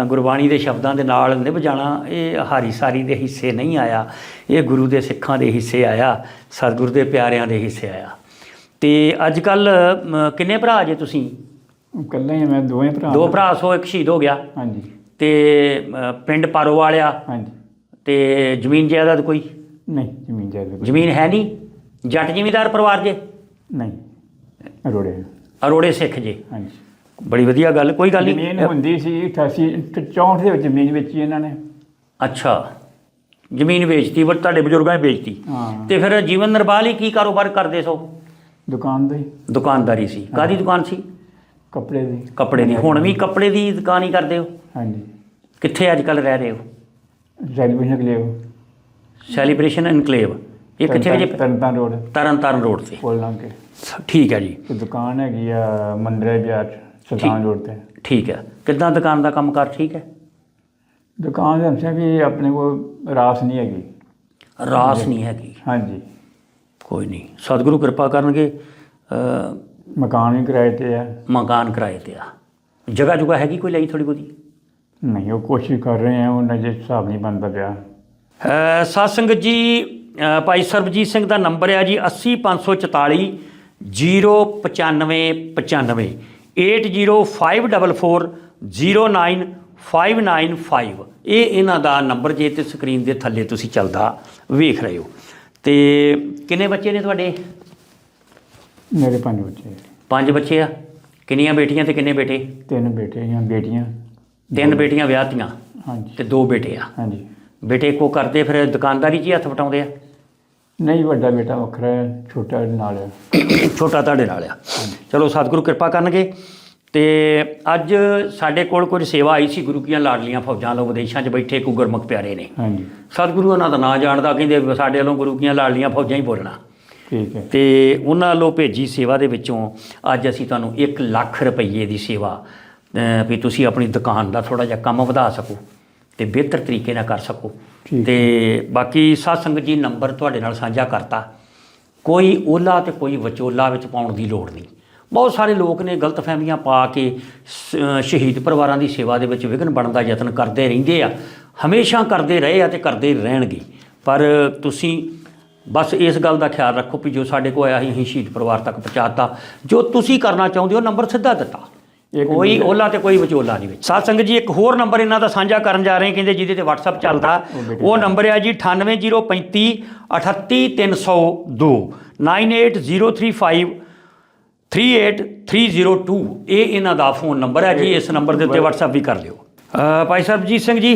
ਗੁਰਬਾਣੀ ਦੇ ਸ਼ਬਦਾਂ ਦੇ ਨਾਲ ਨਿਭ ਜਾਣਾ ਇਹ ਹਾਰੀ ਸਾਰੀ ਦੇ ਹਿੱਸੇ ਨਹੀਂ ਆਇਆ। ਇਹ ਗੁਰੂ ਦੇ ਸਿੱਖਾਂ ਦੇ ਹਿੱਸੇ ਆਇਆ ਸਤਿਗੁਰੂ ਦੇ ਪਿਆਰਿਆਂ ਦੇ ਹਿੱਸੇ ਆਇਆ। ਤੇ ਅੱਜ ਕੱਲ ਕਿੰਨੇ ਭਰਾ ਜੇ ਤੁਸੀਂ? ਇਕੱਲਾ ਹੀ ਮੈਂ ਦੋਵੇਂ ਭਰਾ। ਦੋ ਭਰਾ ਸੋ ਇੱਕ ਸ਼ਹੀਦ ਹੋ ਗਿਆ। ਹਾਂਜੀ। ਤੇ ਪਿੰਡ ਪਾਰੋ ਵਾਲਿਆ? ਹਾਂਜੀ। ਤੇ ਜ਼ਮੀਨ ਜਾਇਦਾਦ ਕੋਈ? ਨਹੀਂ ਜ਼ਮੀਨ ਜਾਇਦਾਦ ਜ਼ਮੀਨ ਹੈ ਨਹੀਂ? ਜੱਟ ਜ਼ਿਮੀਂਦਾਰ ਪਰਿਵਾਰ ਜੇ? ਨਹੀਂ। ਰੋੜੇ ਅਰੋੜੇ ਸਿੱਖ ਜੇ। ਹਾਂਜੀ। ਬੜੀ ਵਧੀਆ ਗੱਲ ਕੋਈ ਗੱਲ ਜ਼ਮੀਨ ਨਹੀਂ ਹੁੰਦੀ ਸੀ 88 64 ਦੇ ਵਿੱਚ ਜ਼ਮੀਨ ਵੇਚੀ ਇਹਨਾਂ ਨੇ। ਅੱਛਾ ਜ਼ਮੀਨ ਵੇਚਤੀ ਪਰ ਤੁਹਾਡੇ ਬਜ਼ੁਰਗਾਂ ਨੇ ਵੇਚਤੀ। ਹਾਂ। ਤੇ ਫਿਰ ਜੀਵਨ ਨਿਰਵਾਹ ਲਈ ਕੀ ਕਾਰੋਬਾਰ ਕਰਦੇ ਸੋ? ਦੁਕਾਨ ਦੇ ਦੁਕਾਨਦਾਰੀ ਸੀ। ਕਾਦੀ ਦੁਕਾਨ ਸੀ? ਕੱਪੜੇ ਦੀ। ਕੱਪੜੇ ਦੀ। ਹੁਣ ਵੀ ਕੱਪੜੇ ਦੀ ਦੁਕਾਨ ਹੀ ਕਰਦੇ ਹੋ? ਹਾਂਜੀ। ਕਿੱਥੇ ਅੱਜ ਕੱਲ ਰਹਿ ਰਹੇ ਹੋ? ਨਿਕਲੇ ਉਹ ਸੈਲੀਬ੍ਰੇਸ਼ਨ ਇਨਕਲੇਵ। ਇਹ ਕਿੱਥੇ ਜੇ ਤਰਨਤਾਰਨ ਰੋਡ। ਤਰਨ ਤਾਰਨ ਰੋਡ ਤੇ। ਕੋਲ ਲੰਘ ਕੇ। ਠੀਕ ਹੈ ਜੀ। ਦੁਕਾਨ ਹੈਗੀ ਆ ਮੰਦਰੇ ਬਾਜ਼ਾਰ ਸੁਲਤਾਨ ਰੋਡ ਤੇ ਠੀਕ ਹੈ। ਕਿੱਦਾਂ ਦੁਕਾਨ ਦਾ ਕੰਮਕਾਰ ਠੀਕ ਹੈ? ਦੁਕਾਨ ਦੇ ਅੰਦਰ ਵੀ ਆਪਣੇ ਕੋਲ ਰਾਸ ਨਹੀਂ ਹੈਗੀ। ਰਾਸ ਨਹੀਂ ਹੈਗੀ। ਹਾਂਜੀ। ਕੋਈ ਨਹੀਂ। ਸਤਿਗੁਰੂ ਕਿਰਪਾ ਕਰਨਗੇ। ਅ, ਮਕਾਨ ਵੀ ਕਿਰਾਏ ਤੇ ਆ। ਮਕਾਨ ਕਿਰਾਏ ਤੇ ਆ। ਜਗ੍ਹਾ ਜੁਗਾ ਹੈਗੀ ਕੋਈ ਲਈ ਥੋੜੀ ਬਹੁਤੀ? ਨਹੀਂ ਉਹ ਕੋਸ਼ਿਸ਼ ਕਰ ਰਹੇ ਆ ਉਹਨਾਂ ਜੇ ਹਿਸਾਬ ਨਹੀਂ ਬਣਦਾ ਪਿਆ। ਅ, ਸਾਧ ਸੰਗਤ ਜੀ ਅ, ਭਾਈ ਸਰਬਜੀਤ ਸਿੰਘ ਦਾ ਨੰਬਰ ਹੈ ਜੀ 80544 09595 8054409595 ਇਹ ਇਹਨਾਂ ਦਾ ਨੰਬਰ ਜੇ ਤੇ ਸਕਰੀਨ ਦੇ ਥੱਲੇ ਤੁਸੀਂ ਚੱਲਦਾ ਵੇਖ ਰਹੇ ਹੋ। ਤੇ ਕਿੰਨੇ ਬੱਚੇ ਨੇ ਤੁਹਾਡੇ? ਮੇਰੇ ਪੰਜ ਬੱਚੇ। ਪੰਜ ਬੱਚੇ ਆ। ਕਿੰਨੀਆਂ ਬੇਟੀਆਂ ਤੇ ਕਿੰਨੇ ਬੇਟੇ? ਤਿੰਨ ਬੇਟੇ ਜਾਂ ਬੇਟੀਆਂ। ਤਿੰਨ ਬੇਟੀਆਂ ਵਿਆਹਤੀਆਂ ਹਾਂਜੀ। ਤੇ ਦੋ ਬੇਟੇ ਆ। ਹਾਂਜੀ। ਬੇਟੇ ਕੋ ਕਰਦੇ ਫਿਰ ਦੁਕਾਨਦਾਰੀ 'ਚ ਹੀ ਹੱਥ ਵਟਾਉਂਦੇ ਆ। ਨਹੀਂ ਵੱਡਾ ਬੇਟਾ ਵੱਖਰਾ ਹੈ ਛੋਟਾ ਨਾਲ ਹੈ। ਛੋਟਾ ਤੁਹਾਡੇ ਨਾਲ ਆ। ਚਲੋ ਸਤਿਗੁਰੂ ਕਿਰਪਾ ਕਰਨਗੇ। ਤੇ ਅੱਜ ਸਾਡੇ ਕੋਲ ਕੁਝ ਸੇਵਾ ਆਈ ਸੀ ਗੁਰੂ ਕੀਆਂ ਲਾਡਲੀਆਂ ਫੌਜਾਂ ਲੋ ਵਿਦੇਸ਼ਾਂ 'ਚ ਬੈਠੇ ਕੋ ਗੁਰਮੁਖ ਪਿਆਰੇ ਨੇ। ਹਾਂਜੀ। ਸਤਿਗੁਰੂ ਉਹਨਾਂ ਦਾ ਨਾਂ ਜਾਣਦਾ ਕਹਿੰਦੇ ਸਾਡੇ ਵੱਲੋਂ ਗੁਰੂ ਕੀਆਂ ਲਾਡਲੀਆਂ ਫੌਜਾਂ ਹੀ ਬੋਲਣਾ। ਠੀਕ ਹੈ। ਤੇ ਉਹਨਾਂ ਵੱਲੋਂ ਭੇਜੀ ਸੇਵਾ ਦੇ ਵਿੱਚੋਂ ਅੱਜ ਅਸੀਂ ਤੁਹਾਨੂੰ 1 ਲੱਖ ਰੁਪਏ ਦੀ ਸੇਵਾ ਵੀ ਤੁਸੀਂ ਆਪਣੀ ਦੁਕਾਨ ਦਾ ਥੋੜਾ ਜਿਹਾ ਕੰਮ ਵਧਾ ਸਕੋ ਤੇ ਬਿਹਤਰ ਤਰੀਕੇ ਨਾਲ ਕਰ ਸਕੋ। ਤੇ ਬਾਕੀ ਸਾਧ ਸੰਗਤ ਜੀ ਨੰਬਰ ਤੁਹਾਡੇ ਨਾਲ ਸਾਂਝਾ ਕਰਤਾ। ਕੋਈ ਓਲਾ ਤੇ ਕੋਈ ਵਿਚੋਲਾ ਵਿੱਚ ਪਾਉਣ ਦੀ ਲੋੜ ਨਹੀਂ। ਬਹੁਤ ਸਾਰੇ ਲੋਕ ਨੇ ਗਲਤਫਹਿਮੀਆਂ ਪਾ ਕੇ ਸ਼ਹੀਦ ਪਰਿਵਾਰਾਂ ਦੀ ਸੇਵਾ ਦੇ ਵਿੱਚ ਵਿਘਨ ਬਣਨ ਦਾ ਯਤਨ ਕਰਦੇ ਰਹਿੰਦੇ ਆ। ਹਮੇਸ਼ਾ ਕਰਦੇ ਰਹੇ ਆ ਤੇ ਕਰਦੇ ਰਹਿਣਗੇ। ਪਰ ਤੁਸੀਂ ਬਸ ਇਸ ਗੱਲ ਦਾ ਖਿਆਲ ਰੱਖੋ ਕਿ ਜੋ ਸਾਡੇ ਕੋਲ ਆਇਆ ਸੀ ਅਸੀਂ ਸ਼ਹੀਦ ਪਰਿਵਾਰ ਤੱਕ ਪਹੁੰਚਾਤਾ। ਜੋ ਤੁਸੀਂ ਕਰਨਾ ਚਾਹੁੰਦੇ ਹੋ ਨੰਬਰ ਸਿੱਧਾ ਦਿੱਤਾ। ਕੋਈ ਓਲਾ ਤੇ ਕੋਈ ਵਿਚੋਲਾ ਨਹੀਂ ਵਿੱਚ। ਸਾਧ ਸੰਗਤ ਜੀ ਇੱਕ ਹੋਰ ਨੰਬਰ ਇਹਨਾਂ ਦਾ ਸਾਂਝਾ ਕਰਨ ਜਾ ਰਹੇ ਕਹਿੰਦੇ ਜਿਹਦੇ ਤੇ WhatsApp ਚੱਲਦਾ। ਉਹ ਨੰਬਰ ਹੈ ਜੀ 98035 38302 98035 38302 ਇਹ ਇਹਨਾਂ ਦਾ ਫੋਨ ਨੰਬਰ ਹੈ ਜੀ ਇਸ ਨੰਬਰ ਦੇ ਉੱਤੇ WhatsApp ਵੀ ਕਰ ਲਿਓ। ਭਾਈ ਸਰਬਜੀਤ ਸਿੰਘ ਜੀ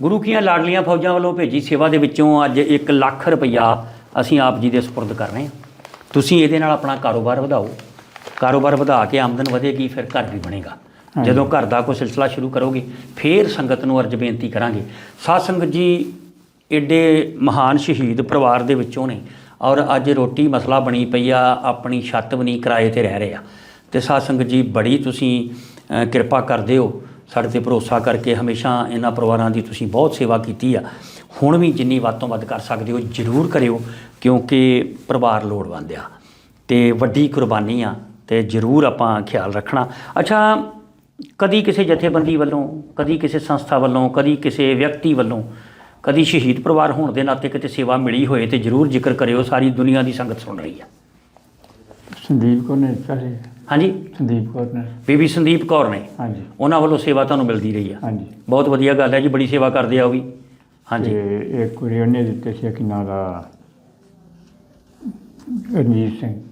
ਗੁਰੂ ਕੀਆਂ ਲਾਡਲੀਆਂ ਫੌਜਾਂ ਵੱਲੋਂ ਭੇਜੀ ਸੇਵਾ ਦੇ ਵਿੱਚੋਂ ਅੱਜ 1 ਲੱਖ ਰੁਪਈਆ ਅਸੀਂ ਆਪ ਜੀ ਦੇ ਸਪੁਰਦ ਕਰ ਰਹੇ ਹਾਂ। ਤੁਸੀਂ ਇਹਦੇ ਨਾਲ ਆਪਣਾ ਕਾਰੋਬਾਰ ਵਧਾਓ। ਕਾਰੋਬਾਰ ਵਧਾ ਕੇ ਆਮਦਨ ਵਧੇਗੀ ਫਿਰ ਘਰ ਵੀ ਬਣੇਗਾ। ਜਦੋਂ ਘਰ ਦਾ ਕੋਈ ਸਿਲਸਿਲਾ ਸ਼ੁਰੂ ਕਰੋਗੇ, ਫਿਰ ਸੰਗਤ ਨੂੰ ਅਰਜ ਬੇਨਤੀ ਕਰਾਂਗੇ। ਸਾਧ ਸੰਗਤ ਜੀ ਏਡੇ ਮਹਾਨ ਸ਼ਹੀਦ ਪਰਿਵਾਰ ਦੇ ਵਿੱਚੋਂ ਨੇ ਔਰ ਅੱਜ ਰੋਟੀ ਮਸਲਾ ਬਣੀ ਪਈ ਆ, ਆਪਣੀ ਛੱਤ ਵੀ ਨਹੀਂ ਕਿਰਾਏ ਤੇ ਰਹਿ ਰਹੇ ਆ। ਤੇ ਸਾਧ ਸੰਗਤ ਜੀ ਬੜੀ ਤੁਸੀਂ ਕਿਰਪਾ ਕਰਦੇ ਹੋ। ਸਾਡੇ ਤੇ ਭਰੋਸਾ ਕਰਕੇ ਹਮੇਸ਼ਾ ਇਹਨਾਂ ਪਰਿਵਾਰਾਂ ਦੀ ਤੁਸੀਂ ਬਹੁਤ ਸੇਵਾ ਕੀਤੀ ਆ। ਹੁਣ ਵੀ ਜਿੰਨੀ ਵੱਧ ਤੋਂ ਵੱਧ ਕਰ ਸਕਦੇ ਹੋ, ਜ਼ਰੂਰ ਕਰਿਓ, ਕਿਉਂਕਿ ਪਰਿਵਾਰ ਲੋੜਵੰਦ ਆ। ਤੇ ਵੱਡੀ ਕੁਰਬਾਨੀ ਆ। ਤੇ ਜ਼ਰੂਰ ਆਪਾਂ ਖਿਆਲ ਰੱਖਣਾ। ਅੱਛਾ ਕਦੀ ਕਿਸੇ ਜਥੇਬੰਦੀ ਵੱਲੋਂ ਕਦੀ ਕਿਸੇ ਸੰਸਥਾ ਵੱਲੋਂ ਕਦੀ ਕਿਸੇ ਵਿਅਕਤੀ ਵੱਲੋਂ ਕਦੀ ਸ਼ਹੀਦ ਪਰਿਵਾਰ ਹੋਣ ਦੇ ਨਾਤੇ ਕਿਤੇ ਸੇਵਾ ਮਿਲੀ ਹੋਏ ਤੇ ਜ਼ਰੂਰ ਜ਼ਿਕਰ ਕਰਿਓ ਸਾਰੀ ਦੁਨੀਆ ਦੀ ਸੰਗਤ ਸੁਣ ਰਹੀ ਆ। ਸੰਦੀਪ ਕੌਰ ਨੇ ਸੀ। ਹਾਂਜੀ? ਸੰਦੀਪ ਕੌਰ ਨੇ। ਬੀਬੀ ਸੰਦੀਪ ਕੌਰ ਨੇ। ਹਾਂਜੀ। ਉਹਨਾਂ ਵੱਲੋਂ ਸੇਵਾ ਤੁਹਾਨੂੰ ਮਿਲਦੀ ਰਹੀ ਆ। ਹਾਂਜੀ। ਬਹੁਤ ਵਧੀਆ ਗੱਲ ਹੈ ਜੀ ਬੜੀ ਸੇਵਾ ਕਰਦੇ ਆ ਉਹ ਵੀ। ਹਾਂਜੀ। ਤੇ ਇੱਕ ਕੁੜੀ ਉਹਨੇ ਦਿੱਤੇ ਸੀ ਕਿ ਨਾਂ ਦਾ ਰਣਜੀਤ ਸਿੰਘ।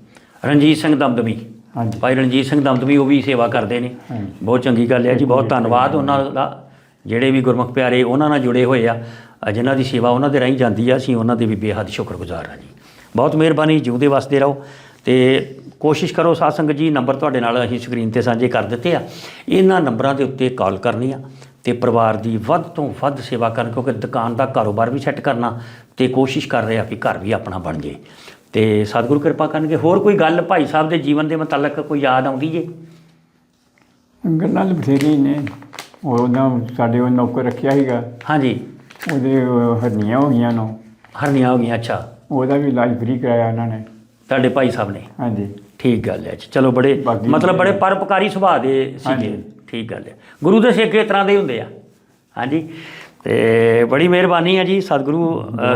ਰਣਜੀਤ ਸਿੰਘ ਦਮਦਮੀ। ਹਾਂਜੀ। ਭਾਈ ਰਣਜੀਤ ਸਿੰਘ ਦਮਦਮੀ ਉਹ ਵੀ ਸੇਵਾ ਕਰਦੇ ਨੇ। ਬਹੁਤ ਚੰਗੀ ਗੱਲ ਹੈ ਜੀ ਬਹੁਤ ਧੰਨਵਾਦ ਉਹਨਾਂ ਦਾ। ਜਿਹੜੇ ਵੀ ਗੁਰਮੁਖ ਪਿਆਰੇ ਉਹਨਾਂ ਨਾਲ ਜੁੜੇ ਹੋਏ ਆ ਜਿਨ੍ਹਾਂ ਦੀ ਸੇਵਾ ਉਹਨਾਂ ਦੇ ਰਾਹੀਂ ਜਾਂਦੀ ਆ ਅਸੀਂ ਉਹਨਾਂ ਦੇ ਵੀ ਬੇਹੱਦ ਸ਼ੁਕਰਗੁਜ਼ਾਰ ਹਾਂ ਜੀ। ਬਹੁਤ ਮਿਹਰਬਾਨੀ ਜਿਉਂਦੇ ਵਸਦੇ ਰਹੋ। ਤੇ ਕੋਸ਼ਿਸ਼ ਕਰੋ ਸਾਧ ਸੰਗਤ ਜੀ ਨੰਬਰ ਤੁਹਾਡੇ ਨਾਲ ਅਸੀਂ ਸਕਰੀਨ ਤੇ ਸਾਂਝੇ ਕਰ ਦਿੱਤੇ ਆ। ਇਹਨਾਂ ਨੰਬਰਾਂ ਦੇ ਉੱਤੇ ਕਾਲ ਕਰਨੀ ਆ ਤੇ ਪਰਿਵਾਰ ਦੀ ਵੱਧ ਤੋਂ ਵੱਧ ਸੇਵਾ ਕਰਨ ਕਿਉਂਕਿ ਦੁਕਾਨ ਦਾ ਕਾਰੋਬਾਰ ਵੀ ਸੈੱਟ ਕਰਨਾ ਤੇ ਕੋਸ਼ਿਸ਼ ਕਰ ਰਹੇ ਆ ਕਿ ਘਰ ਵੀ ਆਪਣਾ ਬਣ ਜੇ। ਤੇ ਸਤਿਗੁਰੂ ਕਿਰਪਾ ਕਰਨਗੇ। ਹੋਰ ਕੋਈ ਗੱਲ ਭਾਈ ਸਾਹਿਬ ਦੇ ਜੀਵਨ ਦੇ ਮੁਤਲਕ ਕੋਈ ਯਾਦ ਆਉਂਦੀ ਜੇ? ਗੱਲਾਂ ਤਾਂ ਬਥੇਰੀਆਂ ਹੀ ਨੇ। ਉਹ ਉਹਨਾਂ ਸਾਡੇ ਉਹ ਨੌਕਰ ਰੱਖਿਆ ਸੀਗਾ। ਹਾਂਜੀ। ਉਹਦੇ ਉਹ ਹਰਨੀਆਂ ਹੋ ਗਈਆਂ ਨੂੰ। ਹਰਨੀਆਂ ਹੋ ਗਈਆਂ ਅੱਛਾ। ਉਹਦਾ ਵੀ ਇਲਾਜ ਫ੍ਰੀ ਕਰਾਇਆ ਉਹਨਾਂ ਨੇ। ਤੁਹਾਡੇ ਭਾਈ ਸਾਹਿਬ ਨੇ? ਹਾਂਜੀ। ਠੀਕ ਗੱਲ ਹੈ। ਚਲੋ ਬੜੇ ਬਾਕੀ- ਮਤਲਬ ਬੜੇ ਪਰਉਪਕਾਰੀ ਸੁਭਾਅ ਦੇ ਸੀਗੇ। ਹਾਂਜੀ। ਠੀਕ ਗੱਲ ਹੈ। ਗੁਰੂ ਦੇ ਸਿੱਖ ਇਸ ਤਰ੍ਹਾਂ ਦੇ ਹੀ ਹੁੰਦੇ ਆ। ਹਾਂਜੀ। ਤੇ ਬੜੀ ਮਿਹਰਬਾਨੀ ਹੈ ਜੀ ਸਤਿਗੁਰੂ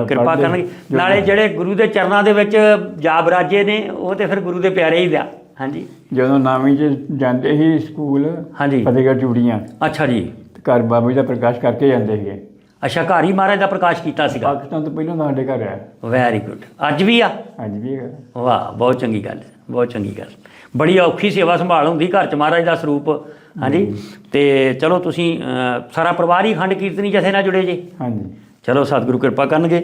ਕਿਰਪਾ ਕਰਨਗੇ। ਨਾਲੇ ਜਿਹੜੇ ਗੁਰੂ ਦੇ ਚਰਨਾਂ ਦੇ ਵਿੱਚ ਜਾ ਬਰਾਜੇ ਨੇ ਉਹ ਤੇ ਫਿਰ ਗੁਰੂ ਦੇ ਪਿਆਰੇ ਹੀ ਆ। ਹਾਂਜੀ। ਜਦੋਂ ਨਾਵੀਂ ਚ ਜਾਂਦੇ ਸੀ ਸਕੂਲ ਹਾਂਜੀ। ਫਤਿਹਗੜ੍ਹ ਚੂੜੀਆਂ। ਅੱਛਾ ਜੀ। ਘਰ ਬਾਬਾ ਦਾ ਪ੍ਰਕਾਸ਼ ਕਰਕੇ ਜਾਂਦੇ ਸੀਗੇ। ਅੱਛਾ ਘਰ ਹੀ ਮਹਾਰਾਜ ਦਾ ਪ੍ਰਕਾਸ਼ ਕੀਤਾ ਸੀਗਾ? ਪਾਕਿਸਤਾਨ ਤੋਂ ਪਹਿਲਾਂ ਸਾਡੇ ਘਰ ਆਇਆ ਵੈਰੀ ਗੁੱਡ ਅੱਜ ਵੀ ਆ? ਅੱਜ ਵੀ ਹੈਗਾ। ਵਾਹ ਬਹੁਤ ਚੰਗੀ ਗੱਲ ਬਹੁਤ ਚੰਗੀ ਗੱਲ। ਬੜੀ ਔਖੀ ਸੇਵਾ ਸੰਭਾਲ ਹੁੰਦੀ ਘਰ ਚ ਮਹਾਰਾਜ ਦਾ ਸਰੂਪ। ਹਾਂਜੀ? ਤੇ ਚਲੋ ਤੁਸੀਂ ਸਾਰਾ ਪਰਿਵਾਰ ਹੀ ਖੰਡ ਕੀਰਤਨੀ ਜਥੇ ਨਾਲ ਜੁੜੇ ਜੇ। ਹਾਂਜੀ। ਚਲੋ ਸਤਿਗੁਰੂ ਕਿਰਪਾ ਕਰਨਗੇ।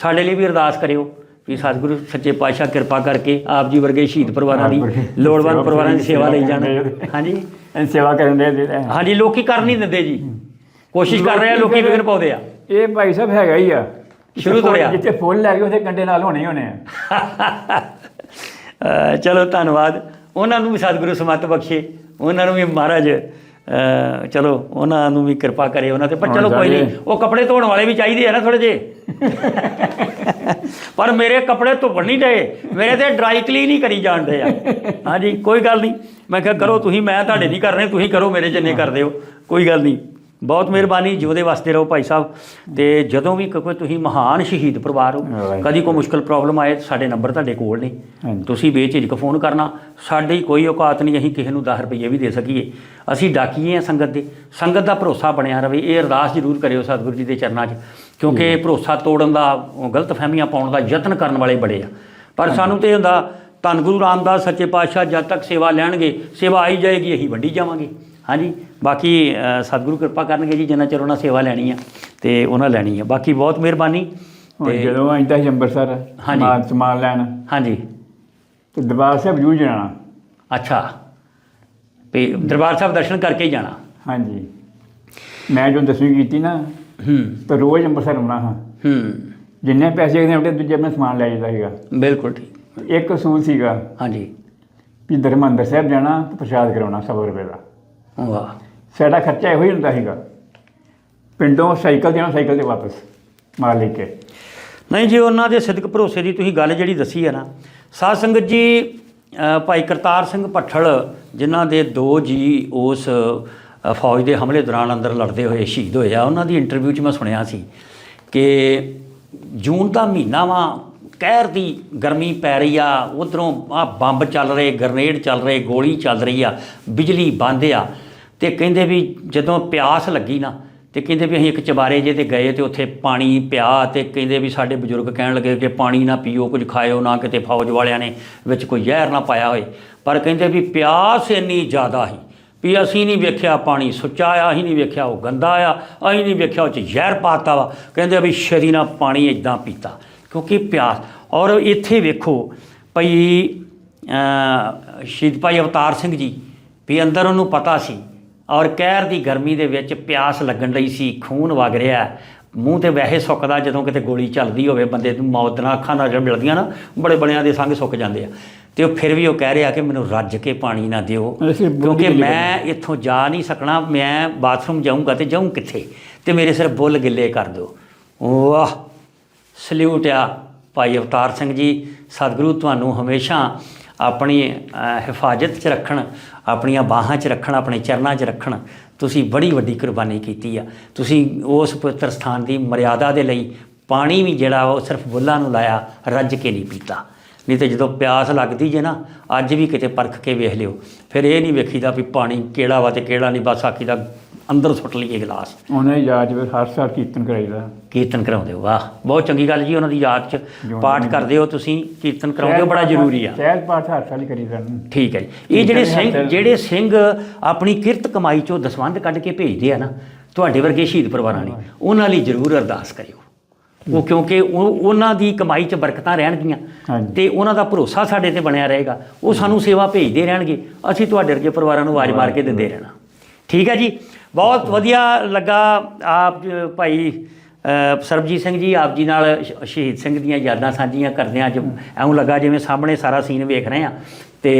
ਸਾਡੇ ਲਈ ਵੀ ਅਰਦਾਸ ਕਰਿਓ ਵੀ ਸਤਿਗੁਰੂ ਸੱਚੇ ਪਾਤਸ਼ਾਹ ਕਿਰਪਾ ਕਰਕੇ ਆਪ ਜੀ ਵਰਗੇ ਸ਼ਹੀਦ ਪਰਿਵਾਰਾਂ ਦੀ ਲੋੜਵੰਦ ਪਰਿਵਾਰਾਂ ਦੀ ਸੇਵਾ ਲਈ ਜਾਣ। ਹਾਂਜੀ? ਇਹ ਸੇਵਾ ਕਰਨ ਦੇ। ਹਾਂਜੀ ਲੋਕੀ ਕਰ ਨਹੀਂ ਦਿੰਦੇ ਜੀ। ਕੋਸ਼ਿਸ਼ ਕਰ ਰਹੇ ਆ ਲੋਕੀ ਵਿਗਨ ਪਾਉਂਦੇ ਆ। ਇਹ ਭਾਈ ਸਾਹਿਬ ਹੈਗਾ ਹੀ ਆ। ਸ਼ੁਰੂ ਤੋਂ ਰਿਹਾ। ਜਿੱਥੇ ਫੁੱਲ ਲੈ ਗਏ ਉੱਥੇ ਕੰਡੇ ਨਾਲ ਹੋਣੇ ਹੀ ਹੋਣੇ ਆ। ਚਲੋ ਧੰਨਵਾਦ। ਉਹਨਾਂ ਨੂੰ ਵੀ ਸਤਿਗੁਰੂ ਸਮਤ ਬਖਸ਼ੇ। ਉਹਨਾਂ ਨੂੰ ਵੀ ਮਹਾਰਾਜ ਚਲੋ ਉਹਨਾਂ ਨੂੰ ਵੀ ਕਿਰਪਾ ਕਰੇ ਉਹਨਾਂ ਤੇ ਪਰ ਚਲੋ ਕੋਈ ਨਹੀਂ ਉਹ ਕੱਪੜੇ ਧੋਣ ਵਾਲੇ ਵੀ ਚਾਹੀਦੇ ਆ ਨਾ ਥੋੜੇ ਜੇ ਪਰ ਮੇਰੇ ਕੱਪੜੇ ਧੁੱਪਣ ਨਹੀਂ ਡਏ ਮੇਰੇ ਤੇ ਡਰਾਈ ਕਲੀਨ ਹੀ ਕਰੀ ਜਾਂਦੇ ਆ। ਹਾਂਜੀ ਕੋਈ ਗੱਲ ਨਹੀਂ। ਮੈਂ ਕਿਹਾ ਕਰੋ ਤੁਸੀਂ ਮੈਂ ਤੁਹਾਡੇ ਨਹੀਂ ਕਰਨੇ ਤੁਸੀਂ ਕਰੋ ਮੇਰੇ ਜਿੰਨੇ ਕਰਦੇ ਹੋ ਕੋਈ ਗੱਲ ਨਹੀਂ। ਬਹੁਤ ਮਿਹਰਬਾਨੀ ਜਿਉਦੇ ਵਾਸਤੇ ਰਹੋ ਭਾਈ ਸਾਹਿਬ। ਤੇ ਜਦੋਂ ਵੀ ਕੋਈ ਤੁਸੀਂ ਮਹਾਨ ਸ਼ਹੀਦ ਪਰਿਵਾਰ ਹੋ। ਕਦੀ ਕੋਈ ਮੁਸ਼ਕਲ ਪ੍ਰੋਬਲਮ ਆਏ ਸਾਡੇ ਨੰਬਰ ਤੁਹਾਡੇ ਕੋਲ ਨੇ। ਤੁਸੀਂ ਬੇਝਿਜਕ ਫੋਨ ਕਰਨਾ ਸਾਡੀ ਕੋਈ ਔਕਾਤ ਨਹੀਂ ਅਸੀਂ ਕਿਸੇ ਨੂੰ 10 ਰੁਪਏ ਵੀ ਦੇ ਸਕੀਏ। ਅਸੀਂ ਡਾਕੀਏ ਆ ਸੰਗਤ ਦੇ। ਸੰਗਤ ਦਾ ਭਰੋਸਾ ਬਣਿਆ ਰਵੇ ਇਹ ਅਰਦਾਸ ਜ਼ਰੂਰ ਕਰਿਓ ਸਤਿਗੁਰੂ ਜੀ ਦੇ ਚਰਨਾਂ 'ਚ। ਕਿਉਂਕਿ ਭਰੋਸਾ ਤੋੜਨ ਦਾ ਗਲਤ ਫਹਿਮੀਆਂ ਪਾਉਣ ਦਾ ਯਤਨ ਕਰਨ ਵਾਲੇ ਬੜੇ ਆ। ਪਰ ਸਾਨੂੰ ਤੇ ਹੁੰਦਾ ਧੰਨ ਗੁਰੂ ਰਾਮਦਾਸ ਸੱਚੇ ਪਾਤਸ਼ਾਹ ਜਦ ਤੱਕ ਸੇਵਾ ਲੈਣਗੇ ਸੇਵਾ ਆਈ ਜਾਏਗੀ ਅਸੀਂ ਵੰਡੀ ਜਾਵਾਂਗੇ। ਹਾਂਜੀ। ਬਾਕੀ ਸਤਿਗੁਰੂ ਕਿਰਪਾ ਕਰਨਗੇ ਜੀ ਜਿੰਨਾ ਚਿਰ ਉਹਨਾਂ ਸੇਵਾ ਲੈਣੀ ਆ ਤੇ ਉਹਨਾਂ ਲੈਣੀ ਆ। ਬਾਕੀ ਬਹੁਤ ਮਿਹਰਬਾਨੀ ਤੇ ਜਦੋਂ ਆਇਂਦਾ ਸੀ ਅੰਮ੍ਰਿਤਸਰ ਹਾਂਜੀ। ਸਮਾਨ ਸਮਾਨ ਲੈਣ। ਹਾਂਜੀ। ਤੇ ਦਰਬਾਰ ਸਾਹਿਬ ਜੂ ਜਾਣਾ। ਅੱਛਾ। ਤੇ ਦਰਬਾਰ ਸਾਹਿਬ ਦਰਸ਼ਨ ਕਰਕੇ ਹੀ ਜਾਣਾ। ਹਾਂਜੀ। ਮੈਂ ਜਦੋਂ ਦਸਵੀਂ ਕੀਤੀ ਨਾ ਹੂੰ। ਤਾਂ ਰੋਜ਼ ਅੰਮ੍ਰਿਤਸਰ ਆਉਣਾ ਹਾਂ। ਹੂੰ। ਜਿੰਨੇ ਪੈਸੇ ਦੇ ਉਹਦੇ ਦੂਜੇ ਮੈਂ ਸਮਾਨ ਲੈ ਜਾਂਦਾ ਸੀਗਾ। ਬਿਲਕੁਲ ਠੀਕ। ਇੱਕ ਅਸੂਲ ਸੀਗਾ ਹਾਂਜੀ। ਵੀ ਦਰਮੰਦਰ ਸਾਹਿਬ ਜਾਣਾ ਤੇ ਪ੍ਰਸ਼ਾਦ ਕਰਾਉਣਾ 100 ਰੁਪਏ ਦਾ। ਵਾਹ। ਸਾਡਾ ਖਰਚਾ ਇਹੋ ਹੀ ਹੁੰਦਾ ਸੀਗਾ। ਪਿੰਡੋਂ ਸਾਈਕਲ ਦੇਣਾ, ਸਾਈਕਲ ਤੇ ਵਾਪਸ, ਮਾਲ ਲੈ ਕੇ। ਨਹੀਂ ਜੀ, ਉਹਨਾਂ ਦੇ ਸਿੱਧਕ ਭਰੋਸੇ ਦੀ ਤੁਸੀਂ ਗੱਲ ਜਿਹੜੀ ਦੱਸੀ ਹੈ ਨਾ, ਸਾਧ ਸੰਗਤ ਜੀ ਭਾਈ ਕਰਤਾਰ ਸਿੰਘ ਭੱਠਲ, ਜਿਨ੍ਹਾਂ ਦੇ ਦੋ ਜੀ ਉਸ ਫੌਜ ਦੇ ਹਮਲੇ ਦੌਰਾਨ ਅੰਦਰ ਲੜਦੇ ਹੋਏ ਸ਼ਹੀਦ ਹੋਏ ਆ, ਉਹਨਾਂ ਦੀ ਇੰਟਰਵਿਊ 'ਚ ਮੈਂ ਸੁਣਿਆ ਸੀ ਕਿ ਜੂਨ ਦਾ ਮਹੀਨਾ ਵਾ, ਕਹਿਰ ਦੀ ਗਰਮੀ ਪੈ ਰਹੀ ਆ, ਉਧਰੋਂ ਆ ਬੰਬ ਚੱਲ ਰਹੇ, ਗ੍ਰਨੇਡ ਚੱਲ ਰਹੇ, ਗੋਲੀ ਚੱਲ ਰਹੀ ਆ, ਬਿਜਲੀ ਬੰਦ ਆ। ਤੇ ਕਹਿੰਦੇ ਵੀ ਜਦੋਂ ਪਿਆਸ ਲੱਗੀ ਨਾ, ਤੇ ਕਹਿੰਦੇ ਵੀ ਅਸੀਂ ਇੱਕ ਚਬਾਰੇ ਜੇ ਤੇ ਗਏ ਤੇ ਉੱਥੇ ਪਾਣੀ ਪਿਆ ਤੇ ਕਹਿੰਦੇ ਵੀ ਸਾਡੇ ਬਜ਼ੁਰਗ ਕਹਿਣ ਲੱਗੇ ਕਿ ਪਾਣੀ ਨਾ ਪੀਓ, ਕੁਝ ਖਾਇਓ ਨਾ ਕਿਤੇ ਫੌਜ ਵਾਲਿਆਂ ਨੇ ਵਿੱਚ ਕੋਈ ਜ਼ਹਿਰ ਨਾ ਪਾਇਆ ਹੋਏ। ਪਰ ਕਹਿੰਦੇ ਵੀ ਪਿਆਸ ਇੰਨੀ ਜ਼ਿਆਦਾ ਸੀ ਵੀ ਅਸੀਂ ਨਹੀਂ ਵੇਖਿਆ ਪਾਣੀ ਸੁੱਚਾ ਆ, ਅਸੀਂ ਨਹੀਂ ਵੇਖਿਆ ਉਹ ਗੰਦਾ ਆ, ਅਸੀਂ ਨਹੀਂ ਵੇਖਿਆ ਉਹ ਚ ਜ਼ਹਿਰ ਪਾਤਾ ਵਾ। ਕਹਿੰਦੇ ਵੀ ਸ਼ਰੀ ਨਾਲ ਪਾਣੀ ਇਦਾਂ ਪੀਤਾ, ਕਿਉਂਕਿ ਪਿਆਸ। ਔਰ ਇੱਥੇ ਵੇਖੋ ਭਈ ਸ਼ਹੀਦ ਭਾਈ ਅਵਤਾਰ ਸਿੰਘ ਜੀ ਵੀ ਅੰਦਰ ਉਹਨੂੰ ਪਤਾ ਸੀ ਔਰ ਕਹਿਰ ਦੀ ਗਰਮੀ ਦੇ ਵਿੱਚ ਪਿਆਸ ਲੱਗਣ ਲਈ ਸੀ ਖੂਨ ਵਗ ਰਿਹਾ। ਮੂੰਹ ਤੇ ਵੈਸੇ ਸੁੱਕਦਾ ਜਦੋਂ ਕਿਤੇ ਗੋਲੀ ਚੱਲਦੀ ਹੋਵੇ ਬੰਦੇ ਨੂੰ ਮੌਤ ਨਾਲ ਅੱਖਾਂ ਨਾਲ ਜਦ ਮਿਲਦੀਆਂ ਨਾ ਬੜੇ ਬੜਿਆਂ ਦੇ ਸੰਗ ਸੁੱਕ ਜਾਂਦੇ ਆ। ਤੇ ਉਹ ਫਿਰ ਵੀ ਉਹ ਕਹਿ ਰਿਹਾ ਕਿ ਮੈਨੂੰ ਰੱਜ ਕੇ ਪਾਣੀ ਨਾ ਦਿਓ ਕਿਉਂਕਿ ਮੈਂ ਇੱਥੋਂ ਜਾ ਨਹੀਂ ਸਕਣਾ ਮੈਂ ਬਾਥਰੂਮ ਜਾਊਂਗਾ ਤੇ ਜਾਊਂ ਕਿੱਥੇ? ਤੇ ਮੇਰੇ ਸਿਰ ਬੁੱਲ ਗਿੱਲੇ ਕਰ ਦਿਓ। ਵਾਹ ਸਲੂਟ ਆ। ਭਾਈ ਅਵਤਾਰ ਸਿੰਘ ਜੀ ਸਤਿਗੁਰੂ ਤੁਹਾਨੂੰ ਹਮੇਸ਼ਾ ਆਪਣੀ ਹਿਫਾਜ਼ਤ 'ਚ ਰੱਖਣ, ਆਪਣੀਆਂ ਬਾਹਾਂ 'ਚ ਰੱਖਣ, ਆਪਣੇ ਚਰਨਾਂ 'ਚ ਰੱਖਣ, ਤੁਸੀਂ ਬੜੀ ਵੱਡੀ ਕੁਰਬਾਨੀ ਕੀਤੀ ਆ। ਤੁਸੀਂ ਉਸ ਪਵਿੱਤਰ ਸਥਾਨ ਦੀ ਮਰਿਆਦਾ ਦੇ ਲਈ ਪਾਣੀ ਵੀ ਜਿਹੜਾ ਉਹ ਸਿਰਫ ਬੁੱਲਾਂ ਨੂੰ ਲਾਇਆ, ਰੱਜ ਕੇ ਨਹੀਂ ਪੀਤਾ। ਨਹੀਂ ਤੇ ਜਦੋਂ ਪਿਆਸ ਲੱਗਦੀ ਜੇ ਨਾ, ਅੱਜ ਵੀ ਕਿਤੇ ਪਰਖ ਕੇ ਵੇਖ ਲਿਓ। ਫਿਰ ਇਹ ਨਹੀਂ ਵੇਖੀਦਾ ਵੀ ਪਾਣੀ ਕਿਹੜਾ ਵਾ ਤੇ ਕਿਹੜਾ ਨਹੀਂ, ਬਸ ਆਖੀਦਾ ਅੰਦਰ ਸੁੱਟ ਲਈਏ ਗਲਾਸ। ਉਹਨਾਂ ਯਾਦ ਵਿੱਚ ਹਰ ਸਾਲ ਕੀਰਤਨ ਕਰਾਈਦਾ। ਕੀਰਤਨ ਕਰਾਉਂਦੇ ਹੋ ਵਾਹ ਬਹੁਤ ਚੰਗੀ ਗੱਲ ਜੀ ਉਹਨਾਂ ਦੀ ਯਾਦ 'ਚ। ਪਾਠ ਕਰਦੇ ਹੋ ਤੁਸੀਂ ਕੀਰਤਨ ਕਰਾਉਂਦੇ ਹੋ ਬੜਾ ਜ਼ਰੂਰੀ ਆ। ਸਹਿਜ ਪਾਠ ਹਰ ਸਾਲ ਹੀ ਕਰੀਦਾ। ਠੀਕ ਹੈ ਜੀ। ਇਹ ਜਿਹੜੇ ਸਿੰਘ ਜਿਹੜੇ ਸਿੰਘ ਆਪਣੀ ਕਿਰਤ ਕਮਾਈ ਚੋਂ ਦਸਵੰਧ ਕੱਢ ਕੇ ਭੇਜਦੇ ਆ ਨਾ ਤੁਹਾਡੇ ਵਰਗੇ ਸ਼ਹੀਦ ਪਰਿਵਾਰਾਂ ਲਈ ਉਹਨਾਂ ਲਈ ਜ਼ਰੂਰ ਅਰਦਾਸ ਕਰਿਓ। ਉਹ ਕਿਉਂਕਿ ਉਹ ਉਹਨਾਂ ਦੀ ਕਮਾਈ 'ਚ ਬਰਕਤਾਂ ਰਹਿਣਗੀਆਂ। ਤੇ ਉਹਨਾਂ ਦਾ ਭਰੋਸਾ ਸਾਡੇ ਤੇ ਬਣਿਆ ਰਹੇਗਾ। ਉਹ ਸਾਨੂੰ ਸੇਵਾ ਭੇਜਦੇ ਰਹਿਣਗੇ। ਅਸੀਂ ਤੁਹਾਡੇ ਵਰਗੇ ਪਰਿਵਾਰਾਂ ਨੂੰ ਆਵਾਜ਼ ਮਾਰ ਕੇ ਦਿੰਦੇ ਰਹਿਣਾ। ਠੀਕ ਹੈ ਜੀ? ਬਹੁਤ ਵਧੀਆ ਲੱਗਾ ਆਪ ਭਾਈ ਸਰਬਜੀਤ ਸਿੰਘ ਜੀ, ਆਪ ਜੀ ਨਾਲ ਸ਼ਹੀਦ ਸਿੰਘ ਦੀਆਂ ਯਾਦਾਂ ਸਾਂਝੀਆਂ ਕਰਦੇ ਹਾਂ ਅੱਜ ਐਉਂ ਲੱਗਾ ਜਿਵੇਂ ਸਾਹਮਣੇ ਸਾਰਾ ਸੀਨ ਵੇਖ ਰਹੇ ਆ ਤੇ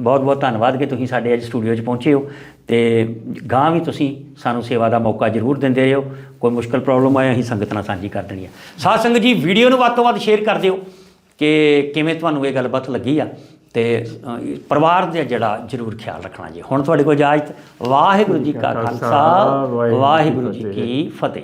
ਬਹੁਤ ਬਹੁਤ ਧੰਨਵਾਦ ਕਿ ਤੁਸੀਂ ਸਾਡੇ ਅੱਜ ਸਟੂਡੀਓ 'ਚ ਪਹੁੰਚੇ ਹੋ। ਤੇ ਗਾਂ ਵੀ ਤੁਸੀਂ ਸਾਨੂੰ ਸੇਵਾ ਦਾ ਮੌਕਾ ਜ਼ਰੂਰ ਦਿੰਦੇ ਰਹੋ। ਕੋਈ ਮੁਸ਼ਕਲ ਪ੍ਰੋਬਲਮ ਆਏ, ਅਸੀਂ ਸੰਗਤ ਨਾਲ ਸਾਂਝੀ ਕਰ ਦੇਣੀ ਆ। ਸਾਧ ਸੰਗਤ ਜੀ, ਵੀਡੀਓ ਨੂੰ ਵੱਧ ਤੋਂ ਵੱਧ ਸ਼ੇਅਰ ਕਰ ਦਿਓ ਕਿ ਕਿਵੇਂ ਤੁਹਾਨੂੰ ਇਹ ਗੱਲਬਾਤ ਲੱਗੀ ਆ। ਤੇ ਪਰਿਵਾਰ ਦਾ ਜਿਹੜਾ ਜ਼ਰੂਰ ਖਿਆਲ ਰੱਖਣਾ ਜੀ। ਹੁਣ ਤੁਹਾਡੇ ਕੋਲ ਇਜਾਜ਼ਤ। ਵਾਹਿਗੁਰੂ ਜੀ ਕਾ ਖਾਲਸਾ ਵਾਹਿਗੁਰੂ ਜੀ ਕੀ ਫਤਿਹ।